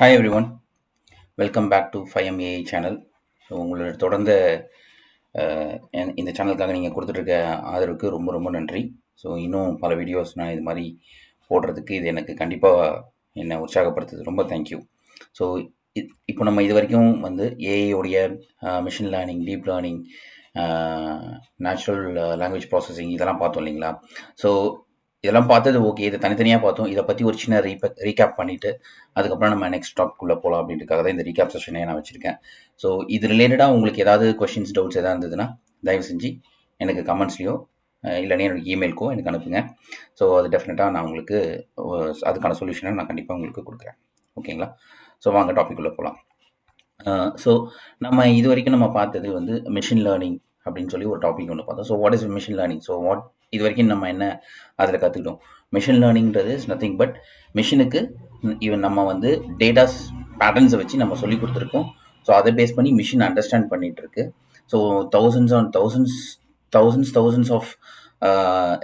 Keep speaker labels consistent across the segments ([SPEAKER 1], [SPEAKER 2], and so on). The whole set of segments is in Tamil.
[SPEAKER 1] Hi everyone welcome back to five MA channel so உங்களோட தொடர்ந்த இந்த சேனலுக்காக நீங்கள் கொடுத்துட்ருக்க ஆதரவுக்கு ரொம்ப ரொம்ப நன்றி. ஸோ இன்னும் பல வீடியோஸ் நான் இது மாதிரி போடுறதுக்கு இது எனக்கு கண்டிப்பாக என்னை உற்சாகப்படுத்துது. ரொம்ப தேங்க்யூ ஸோ இப்போ நம்ம இது வரைக்கும் வந்து ஏஐயோடைய machine learning deep learning natural language processing இதெல்லாம் பார்த்தோம் இல்லைங்களா? ஸோ இதெல்லாம் பார்த்தது ஓகே இதை தனித்தனியாக பார்த்தோம். இதை பற்றி ஒரு சின்ன ரீபே ரீகேப் பண்ணிவிட்டு அதுக்கப்புறம் நம்ம நெக்ஸ்ட் டாப்குள்ளே போகலாம் அப்படின்றதுக்காக தான் இந்த ரீகேப் செஷனே நான் வச்சுருக்கேன். ஸோ இது ரிலேட்டடாக உங்களுக்கு ஏதாவது கொஷின்ஸ் டவுட்ஸ் எதாவது இருந்ததுன்னா தயவு செஞ்சு எனக்கு கமெண்ட்ஸ்லையோ இல்லைன்னா என்னோடய இமெயிலுக்கோ எனக்கு அனுப்புங்க. ஸோ அது டெஃபினட்டாக நான் உங்களுக்கு அதுக்கான சொல்யூஷனை நான் கண்டிப்பாக உங்களுக்கு கொடுக்குறேன். ஓகேங்களா ஸோ வாங்க டாபிக்குள்ளே போகலாம் ஸோ நம்ம இது வரைக்கும் நம்ம பார்த்தது வந்து மிஷின் லேர்னிங் அப்படின்னு சொல்லி ஒரு டாபிக் ஒன்று பார்த்தோம். So what is machine learning so what இது வரைக்கும் நம்ம என்ன அதில் கற்றுக்கிட்டோம் மிஷின் லேர்னிங்கிறது இஸ் நத்திங் பட் மிஷினுக்கு ஈவன் நம்ம வந்து டேட்டாஸ் பேட்டர்ன்ஸை வச்சு நம்ம சொல்லி கொடுத்துருக்கோம். ஸோ அதை பேஸ் பண்ணி மிஷின் அண்டர்ஸ்டாண்ட் பண்ணிகிட்ருக்கு இருக்கு. So thousands on thousands thousands thousands of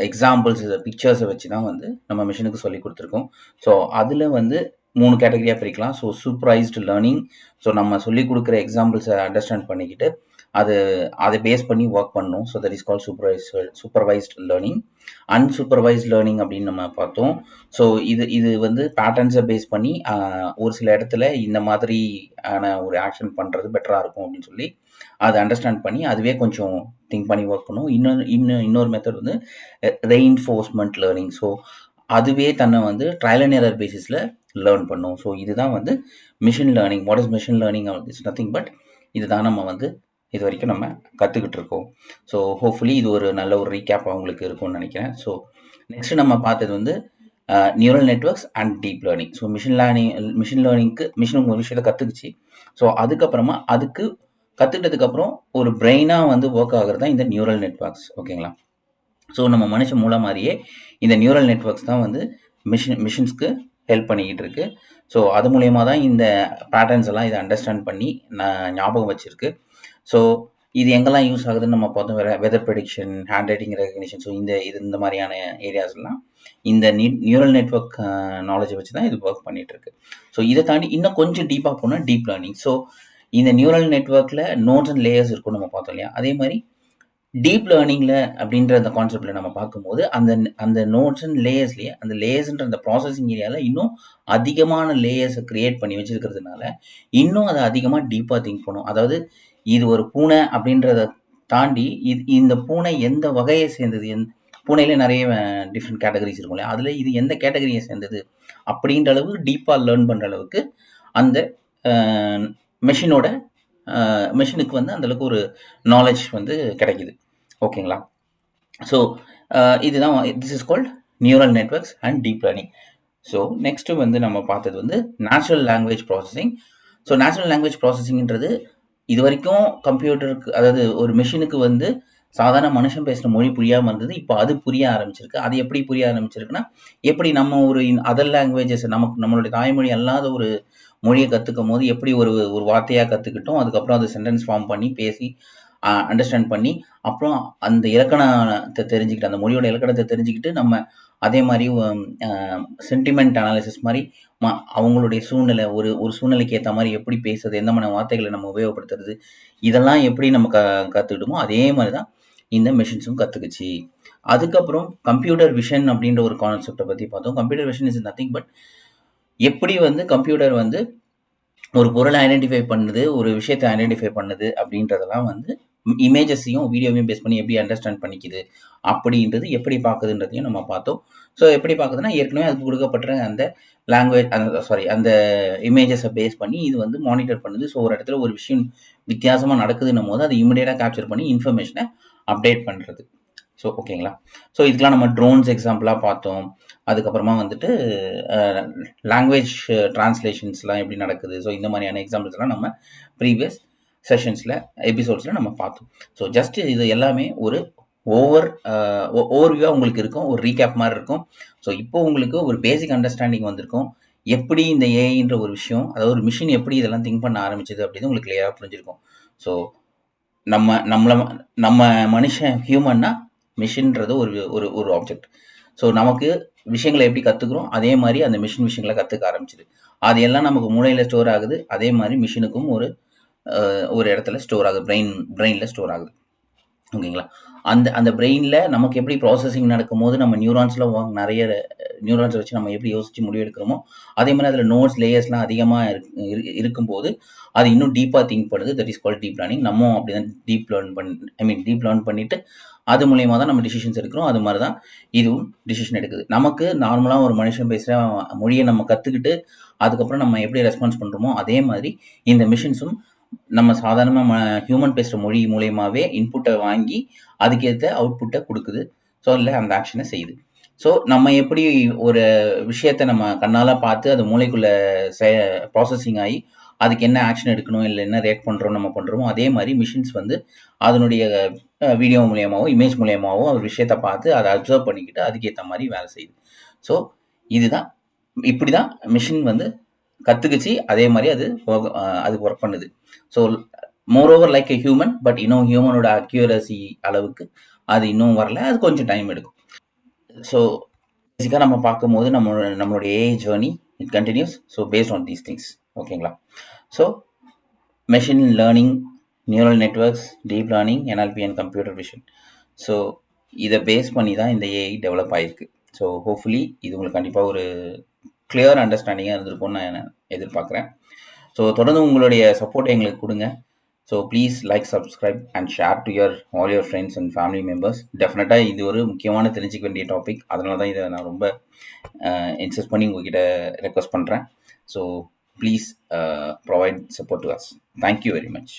[SPEAKER 1] examples பிக்சர்ஸை வச்சு தான் வந்து நம்ம மிஷினுக்கு சொல்லி கொடுத்துருக்கோம். ஸோ அதில் வந்து மூணு கேட்டகரியாக பிரிக்கலாம். ஸோ சூப்பரைஸ்டு லேர்னிங் ஸோ நம்ம சொல்லி கொடுக்குற எக்ஸாம்பிள்ஸை அண்டர்ஸ்டாண்ட் பண்ணிக்கிட்டு அது அதை பேஸ் பண்ணி ஒர்க் பண்ணணும் so that is call supervise supervised learning unsupervised learning அப்படின்னு நம்ம பார்த்தோம். ஸோ இது இது வந்து பேட்டர்ன்ஸை பேஸ் பண்ணி ஒரு சில இடத்துல இந்த மாதிரி ஆன ஒரு ஆக்ஷன் பண்ணுறது பெட்டராக இருக்கும் அப்படின்னு சொல்லி அதை அண்டர்ஸ்டாண்ட் பண்ணி அதுவே கொஞ்சம் திங்க் பண்ணி ஒர்க் பண்ணும். இன்னொரு இன்னும் இன்னொரு மெத்தட் வந்து ரெயின்ஃபோர்ஸ்மெண்ட் லேர்னிங் ஸோ அதுவே தன்னை வந்து ட்ரையல் அண்ட் எரர் பேசிஸில் லேர்ன் பண்ணும். ஸோ இதுதான் வந்து machine learning what is machine learning it's nothing but இதுதான் நம்ம வந்து இது வரைக்கும் நம்ம கற்றுக்கிட்டு இருக்கோம். ஸோ ஹோப்ஃபுல்லி இது ஒரு நல்ல ஒரு ரீகேப்பாக அவங்களுக்கு இருக்கும்னு நினைக்கிறேன். ஸோ நெக்ஸ்ட் நம்ம பார்த்தது வந்து neural networks and deep learning so machine learning machine லேர்னிங்க்கு machine ஒரு விஷயத்தை கற்றுக்குச்சு ஸோ அதுக்கப்புறமா அதுக்கு கற்றுக்கிட்டதுக்கப்புறம் ஒரு பிரெயினாக வந்து ஒர்க் ஆகிறது தான் இந்த நியூரல் நெட்ஒர்க்ஸ் ஓகேங்களா ஸோ நம்ம மனுஷன் மூலம் மாதிரியே இந்த நியூரல் நெட்ஒர்க்ஸ் தான் வந்து மிஷின் மிஷின்ஸ்க்கு ஹெல்ப் பண்ணிக்கிட்டு இருக்கு. ஸோ அது மூலயமா தான் இந்த பேட்டர்ன்ஸ் எல்லாம் இதை அண்டர்ஸ்டாண்ட் பண்ணி நான் ஞாபகம் வச்சுருக்கு. ஸோ இது எங்கெல்லாம் யூஸ் ஆகுதுன்னு நம்ம பார்த்தோம். வேறு weather prediction handwriting recognition so இந்த இது இந்த மாதிரியான ஏரியாஸ்லாம் இந்த நியூரல் நெட்ஒர்க் நாலேஜை வச்சு தான் இது ஒர்க் பண்ணிகிட்ருக்கு ஸோ இதை தாண்டி இன்னும் கொஞ்சம் டீப்பாக போனால் டீப் லேர்னிங் ஸோ இந்த நியூரல் நெட்ஒர்க்கில் நோட்ஸ் அண்ட் லேயர்ஸ் இருக்கும்னு நம்ம பார்த்தோம் இல்லையா? அதே மாதிரி டீப் லேர்னிங்கில் அப்படின்ற அந்த கான்செப்டில் நம்ம பார்க்கும்போது அந்த அந்த நோட்ஸ் அண்ட் லேயர்ஸ்லேயே அந்த லேயர்ஸ்ன்ற அந்த ப்ராசஸிங் ஏரியாவில் இன்னும் அதிகமான லேயர்ஸை க்ரியேட் பண்ணி வச்சிருக்கிறதுனால இன்னும் அதை அதிகமாக டீப்பாக திங்க் பண்ணும். அதாவது இது ஒரு பூனை அப்படின்றத தாண்டி இது இந்த பூனை எந்த வகையை சேர்ந்தது? எந் பூனையில நிறைய டிஃப்ரெண்ட் கேட்டகரிஸ் இருக்கும் இல்லையா? அதில் இது எந்த கேட்டகரியை சேர்ந்தது? அப்படின்ற அளவுக்கு டீப்பாக லேர்ன் பண்ணுற அளவுக்கு அந்த மெஷினோட மிஷினுக்கு வந்து அந்தளவுக்கு ஒரு நாலேஜ் வந்து கிடைக்குது. ஓகேங்களா? ஸோ இதுதான் this is called neural networks and deep learning so next வந்து நம்ம பார்த்தது வந்து natural language processing so natural language ப்ராசஸிங்கிறது இது வரைக்கும் கம்ப்யூட்டருக்கு அதாவது ஒரு மிஷினுக்கு வந்து சாதாரண மனுஷன் பேசுகிற மொழி புரியாமல் இருந்தது. இப்போ அது புரிய ஆரம்பிச்சிருக்கு. அது எப்படி புரிய ஆரம்பிச்சிருக்குன்னா எப்படி நம்ம ஒரு அதர் லாங்குவேஜஸ் நமக்கு நம்மளுடைய தாய்மொழி அல்லாத ஒரு மொழியை கற்றுக்கும் போது எப்படி ஒரு ஒரு வார்த்தையாக கற்றுக்கிட்டோம் அதுக்கப்புறம் அது சென்டென்ஸ் ஃபார்ம் பண்ணி பேசி அண்டர்ஸ்டாண்ட் பண்ணி அப்புறம் அந்த இலக்கணத்தை தெரிஞ்சுக்கிட்டு அந்த மொழியோட இலக்கணத்தை தெரிஞ்சுக்கிட்டு நம்ம அதே மாதிரி சென்டிமெண்ட் அனாலிசிஸ் மாதிரி ம அவங்களுடைய சூழ்நிலை ஒரு ஒரு சூழ்நிலைக்கு ஏற்ற மாதிரி எப்படி பேசுறது எந்த மாதிரி வார்த்தைகளை நம்ம உபயோகப்படுத்துறது இதெல்லாம் எப்படி நம்ம க கற்றுக்கிட்டோமோ அதே மாதிரி தான் இந்த மிஷின்ஸும் கற்றுக்குச்சு அதுக்கப்புறம் கம்ப்யூட்டர் விஷன் அப்படின்ற ஒரு கான்செப்டை பற்றி பார்த்தோம். Computer vision is nothing but எப்படி வந்து கம்ப்யூட்டர் வந்து ஒரு பொருளை ஐடென்டிஃபை பண்ணுது ஒரு விஷயத்தை ஐடென்டிஃபை பண்ணுது அப்படின்றதெல்லாம் வந்து இமேஜஸையும் வீடியோவையும் பேஸ் பண்ணி எப்படி அண்டர்ஸ்டாண்ட் பண்ணிக்குது அப்படின்றது எப்படி பார்க்குதுன்றதையும் நம்ம பார்த்தோம். ஸோ எப்படி பார்க்குதுன்னா ஏற்கனவே அதுக்கு கொடுக்கப்பட்ட அந்த லாங்குவேஜ் அந்த சாரி அந்த இமேஜஸை பேஸ் பண்ணி இது வந்து மானிட்டர் பண்ணுது. ஸோ ஒரு இடத்துல ஒரு விஷயம் வித்தியாசமாக நடக்குதுன்னும் போது அதை இமிடியேட்டாக கேப்சர் பண்ணி இன்ஃபர்மேஷனை அப்டேட் பண்ணுறது ஸோ ஓகேங்களா ஸோ இதுக்கெலாம் நம்ம ட்ரோன்ஸ் எக்ஸாம்பிளாக பார்த்தோம். அதுக்கப்புறமா வந்துட்டு லாங்குவேஜ் டிரான்ஸ்லேஷன்ஸ்லாம் எப்படி நடக்குது? ஸோ இந்த மாதிரியான எக்ஸாம்பிள்ஸ்லாம் நம்ம ப்ரீவியஸ் செஷன்ஸில் எபிசோட்ஸில் நம்ம பார்த்தோம். ஸோ ஜஸ்ட் இது எல்லாமே ஒரு ஓவர் ஓவர்வியூவாக உங்களுக்கு இருக்கும். ஒரு ரீகேப் மாதிரி இருக்கும். ஸோ இப்போ உங்களுக்கு ஒரு பேசிக் அண்டர்ஸ்டாண்டிங் வந்திருக்கும். எப்படி இந்த ஏஐன்ற ஒரு விஷயம் அதாவது ஒரு மிஷின் எப்படி இதெல்லாம் திங்க் பண்ண ஆரம்பிச்சது அப்படின்னு உங்களுக்கு கிளியராக புரிஞ்சிருக்கும். ஸோ நம்ம நம்மளை நம்ம மனுஷன் ஹியூமன்னா மிஷின்றது ஒரு ஒரு ஒரு ஆப்ஜெக்ட் ஸோ நமக்கு விஷயங்களை எப்படி கற்றுக்குறோம் அதே மாதிரி அந்த மிஷின் விஷயங்களை கற்றுக்க ஆரம்பிச்சிது. அது எல்லாம் நமக்கு மூளையில் ஸ்டோர் ஆகுது. அதே மாதிரி மிஷினுக்கும் ஒரு ஒரு இடத்துல ஸ்டோர் ஆகுது. பிரெயின் பிரெயினில் ஸ்டோர் ஆகுது. ஓகேங்களா? அந்த அந்த பிரெயினில் நமக்கு எப்படி ப்ராசஸிங் நடக்கும்போது நம்ம நியூரான்ஸில் நிறைய நியூரான்ஸை வச்சு நம்ம எப்படி யோசித்து முடிவெடுக்கிறோமோ அதே மாதிரி அதில் நோட்ஸ் லேயர்ஸ்லாம் அதிகமாக இருக்கு இருக்கும்போது அது இன்னும் டீப்பாக திங்க் பண்ணுது. That is call deep learning நம்ம அப்படி தான் டீப் லேர்ன் பண் ஐ மீன் டீப் லேர்ன் பண்ணிவிட்டு அது மூலயமா தான் நம்ம டிசிஷன்ஸ் எடுக்கிறோம். அது மாதிரி தான் இதுவும் டிசிஷன் எடுக்குது. நமக்கு நார்மலாக ஒரு மனுஷன் பேசுகிற மொழியை நம்ம கற்றுக்கிட்டு அதுக்கப்புறம் நம்ம எப்படி ரெஸ்பான்ஸ் பண்ணுறோமோ அதே மாதிரி இந்த மிஷின்ஸும் நம்ம சாதாரணமாக ஹியூமன் பேசுகிற மொழி மூலயமாவே இன்புட்டை வாங்கி அதுக்கேற்ற அவுட்புட்டை கொடுக்குது. ஸோ இல்லை அந்த ஆக்ஷனை செய்யுது. ஸோ நம்ம எப்படி ஒரு விஷயத்தை நம்ம கண்ணால் பார்த்து அது மூளைக்குள்ளே ப்ராசஸிங் ஆகி அதுக்கு என்ன ஆக்ஷன் எடுக்கணும் இல்லை என்ன ரியாக்ட் பண்ணுறோம் நம்ம பண்ணுறோமோ அதே மாதிரி மிஷின்ஸ் வந்து அதனுடைய வீடியோ மூலியமாகவும் இமேஜ் மூலியமாகவும் ஒரு விஷயத்தை பார்த்து அதை அப்சர்வ் பண்ணிக்கிட்டு அதுக்கேற்ற மாதிரி வேலை செய்யுது. ஸோ இதுதான். இப்படி தான் மிஷின் வந்து கற்றுக்குச்சு அதே மாதிரி அது அது ஒர்க் பண்ணுது. So moreover like a human but இன்னும் ஹியூமனோட அக்யூரசி அளவுக்கு அது இன்னும் வரல. அது கொஞ்சம் டைம் எடுக்கும். ஸோ பேசிக்காக நம்ம பார்க்கும்போது நம்மளோட நம்மளுடைய AI journey it continues so based on these things ஓகேங்களா so machine learning neural networks deep learning NLP and computer vision so இதை பேஸ் பண்ணி தான் இந்த ஏஐ டெவலப் ஆகிருக்கு ஸோ ஹோப்ஃபுல்லி இது உங்களுக்கு கண்டிப்பாக ஒரு கிளியர் அண்டர்ஸ்டாண்டிங்காக இருந்திருக்கும்னு நான் எதிர்பார்க்குறேன். ஸோ தொடர்ந்து உங்களுடைய சப்போர்ட் எங்களுக்கு கொடுங்க. So please like subscribe and share to your all your friends and family members டெஃபினட்டாக இது ஒரு முக்கியமான தெரிஞ்சிக்க வேண்டிய டாபிக் அதனால தான் இதை நான் ரொம்ப இன்சஸ்ட் பண்ணி உங்ககிட்ட ரெக்வஸ்ட் பண்ணுறேன் so please provide support to us thank you very much